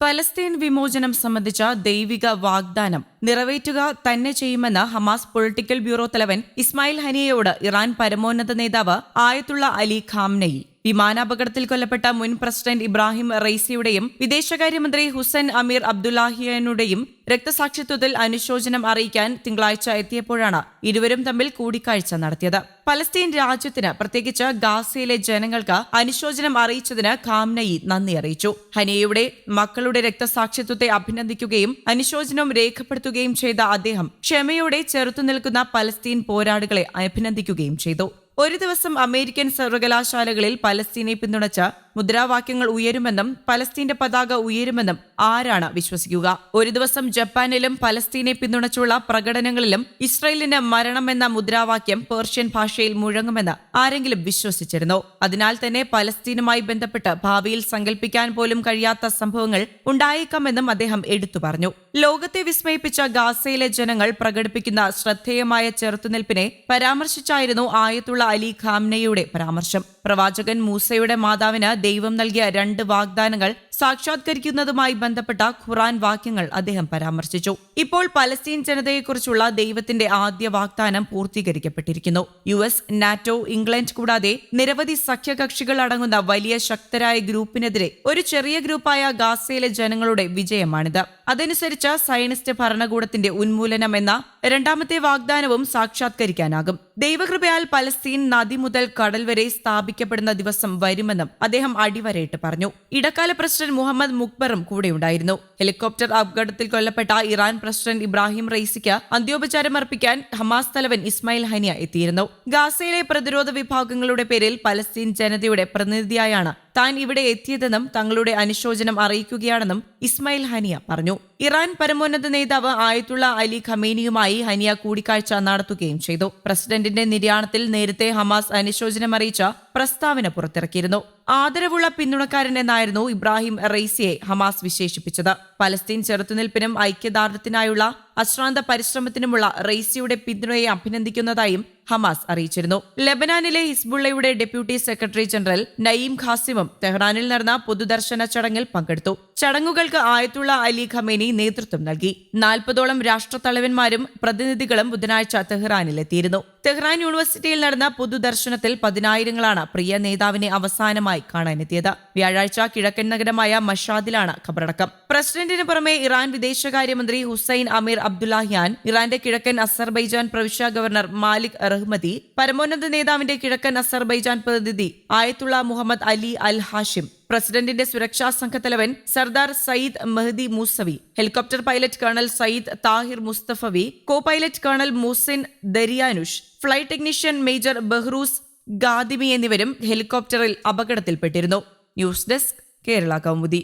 Palestine വിമോചനം സംബന്ധിച്ച ദൈവിക വാഗ്ദാനം നിറവേറ്റുക തന്നെ ചെയ്യുമെന്ന് ഹമാസ് പൊളിറ്റിക്കൽ ബ്യൂറോ തലവൻ ഇസ്മായിൽ ഹനിയയോട് ഇറാൻ പരമോന്നത നേതാവ് ആയത്തുള്ള അലി ഖാംനയി. വിമാനാപകടത്തിൽ കൊല്ലപ്പെട്ട മുൻ പ്രസിഡന്റ് ഇബ്രാഹിം റൈസിയുടെയും വിദേശകാര്യമന്ത്രി ഹുസൈൻ അമീർ അബ്ദുല്ലാഹിയനുടെയും രക്തസാക്ഷിത്വത്തിൽ അനുശോചനം അറിയിക്കാൻ തിങ്കളാഴ്ച എത്തിയപ്പോഴാണ് ഇരുവരും തമ്മിൽ കൂടിക്കാഴ്ച നടത്തിയത്. പലസ്തീൻ രാജ്യത്തിന് പ്രത്യേകിച്ച് ഗാസയിലെ ജനങ്ങൾക്ക് അനുശോചനം അറിയിച്ചതിന് ഖാംനയി നന്ദി അറിയിച്ചു. ഹനിയയുടെ മക്കളുടെ രക്തസാക്ഷിത്വത്തെ അഭിനന്ദിക്കുകയും അനുശോചനം രേഖപ്പെടുത്തുകയും ചെയ്ത അദ്ദേഹം ക്ഷമയോടെ ചെറുത്തുനിൽക്കുന്ന പലസ്തീൻ പോരാളികളെ അഭിനന്ദിക്കുകയും ചെയ്തു. ഒരു ദിവസം അമേരിക്കൻ സർവകലാശാലകളിൽ പലസ്തീനെ പിന്തുണച്ച് മുദ്രാവാക്യങ്ങൾ ഉയരുമെന്നും പലസ്തീന്റെ പതാക ഉയരുമെന്നും ആരാണ് വിശ്വസിക്കുക? ഒരു ദിവസം ജപ്പാനിലും പലസ്തീനെ പിന്തുണച്ചുള്ള പ്രകടനങ്ങളിലും ഇസ്രയേലിന് മരണമെന്ന മുദ്രാവാക്യം പേർഷ്യൻ ഭാഷയിൽ മുഴങ്ങുമെന്ന് ആരെങ്കിലും വിശ്വസിച്ചിരുന്നു? അതിനാൽ തന്നെ പലസ്തീനുമായി ബന്ധപ്പെട്ട് ഭാവിയിൽ സങ്കല്പിക്കാൻ പോലും കഴിയാത്ത സംഭവങ്ങൾ ഉണ്ടായേക്കാമെന്നും അദ്ദേഹം എടുത്തു പറഞ്ഞു. ലോകത്തെ വിസ്മയിപ്പിച്ച ഗാസയിലെ ജനങ്ങൾ പ്രകടിപ്പിക്കുന്ന ശ്രദ്ധേയമായ ചെറുത്തുനിൽപ്പിനെ പരാമർശിച്ചായിരുന്നു ആയത്തുള്ള അലി ഖാംനയുടെ പരാമർശം. പ്രവാചകൻ മൂസയുടെ മാതാവിന് ദൈവം നൽകിയ രണ്ട് വാഗ്ദാനങ്ങൾ സാക്ഷാത്കരിക്കുന്നതുമായി ബന്ധപ്പെട്ട ഖുറാൻ വാക്യങ്ങൾ അദ്ദേഹം പരാമർശിച്ചു. ഇപ്പോൾ പലസ്തീൻ ജനതയെക്കുറിച്ചുള്ള ദൈവത്തിന്റെ ആദ്യ വാഗ്ദാനം പൂർത്തീകരിക്കപ്പെട്ടിരിക്കുന്നു. യു എസ് നാറ്റോ ഇംഗ്ലണ്ട് കൂടാതെ നിരവധി സഖ്യകക്ഷികൾ അടങ്ങുന്ന വലിയ ശക്തരായ ഗ്രൂപ്പിനെതിരെ ഒരു ചെറിയ ഗ്രൂപ്പായ ഗാസയിലെ ജനങ്ങളുടെ വിജയമാണിത്. അതനുസരിച്ച് സയനിസ്റ്റ് ഭരണകൂടത്തിന്റെ ഉന്മൂലനം എന്ന രണ്ടാമത്തെ വാഗ്ദാനവും സാക്ഷാത്കരിക്കാനാകും. ദൈവകൃപയാൽ പലസ്തീൻ നദി മുതൽ കടൽ വരെ സ്ഥാപിക്കപ്പെടുന്ന ദിവസം വരുമെന്നും അദ്ദേഹം അടിവരയിട്ട് പറഞ്ഞു. ഇടക്കാല പ്രസിഡന്റ് മുഹമ്മദ് മുക്ബറും കൂടെയുണ്ടായിരുന്നു. ഹെലികോപ്റ്റർ അപകടത്തിൽ കൊല്ലപ്പെട്ട ഇറാൻ പ്രസിഡന്റ് ഇബ്രാഹിം റൈസിക്ക് അന്ത്യോപചാരം അർപ്പിക്കാൻ ഹമാസ് തലവൻ ഇസ്മായിൽ ഹനിയ എത്തിയിരുന്നു. ഗാസയിലെ പ്രതിരോധ വിഭാഗങ്ങളുടെ പേരിൽ പലസ്തീൻ ജനതയുടെ പ്രതിനിധിയായാണ് താൻ ഇവിടെ എത്തിയതെന്നും തങ്ങളുടെ അനുശോചനം അറിയിക്കുകയാണെന്നും ഇസ്മായിൽ ഹനിയ പറഞ്ഞു. ഇറാൻ പരമോന്നത നേതാവ് ആയത്തുള്ള അലി ഖമേനിയുമായി ഹനിയ കൂടിക്കാഴ്ച നടത്തുകയും ചെയ്തു. പ്രസിഡന്റിന്റെ നിര്യാണത്തിൽ നേരത്തെ ഹമാസ് അനുശോചനം അറിയിച്ച പ്രസ്താവന പുറത്തിറക്കിയിരുന്നു. ആദരവുള്ള പിന്തുണക്കാരൻ എന്നായിരുന്നു ഇബ്രാഹിം റെയ്സിയെ ഹമാസ് വിശേഷിപ്പിച്ചത്. പലസ്തീൻ ചെറുത്തുനിൽപ്പിനും ഐക്യദാർഢ്യത്തിനായുള്ള അശ്രാന്ത പരിശ്രമത്തിനുമുള്ള റെയ്സിയുടെ പിന്തുണയെ അഭിനന്ദിക്കുന്നതായും ഹമാസ് അറിയിച്ചിരുന്നു. ലെബനാനിലെ ഹിസ്ബുള്ളയുടെ ഡെപ്യൂട്ടി സെക്രട്ടറി ജനറൽ നയീം ഖാസിമും തെഹ്റാനിൽ നടന്ന പൊതുദർശന ചടങ്ങിൽ പങ്കെടുത്തു. ചടങ്ങുകൾക്ക് ആയത്തുള്ള അലി ഖമേനി നേതൃത്വം നൽകി. നാൽപ്പതോളം രാഷ്ട്രത്തലവന്മാരും പ്രതിനിധികളും ബുധനാഴ്ച തെഹ്റാനിലെത്തിയിരുന്നു. തെഹ്റാൻ യൂണിവേഴ്സിറ്റിയിൽ നടന്ന പൊതുദർശനത്തിൽ പതിനായിരങ്ങളാണ് പ്രിയ നേതാവിനെ അവസാനമായി കാണാനെത്തിയത്. വ്യാഴാഴ്ച കിഴക്കൻ നഗരമായ മഷാദിലാണ് ഖബറടക്കം. പ്രസിഡന്റിന് പുറമെ ഇറാൻ വിദേശകാര്യമന്ത്രി ഹുസൈൻ അമീർ അബ്ദുല്ലാഹിയാൻ ഇറാന്റെ കിഴക്കൻ അസർബൈജാൻ പ്രവിശ്യ ഗവർണർ മാലിക് റഹ്മതി പരമോന്നത നേതാവിന്റെ കിഴക്കൻ അസർബൈജാൻ പ്രതിനിധി Ayatollah Muhammad Ali al Hashem പ്രസിഡന്റിന്റെ സുരക്ഷാ സംഘത്തലവൻ Sardar Sayyid Mehdi Mousavi helicopter pilot colonel Sayyid Tahir Mustafavi co pilot colonel Mohsen Daryanush flight technician major Behrouz Ghadimi എന്നിവരും ഹെലികോപ്റ്ററിൽ അപകടത്തിൽപ്പെട്ടിരുന്നു. News desk Kerala Kaumudi.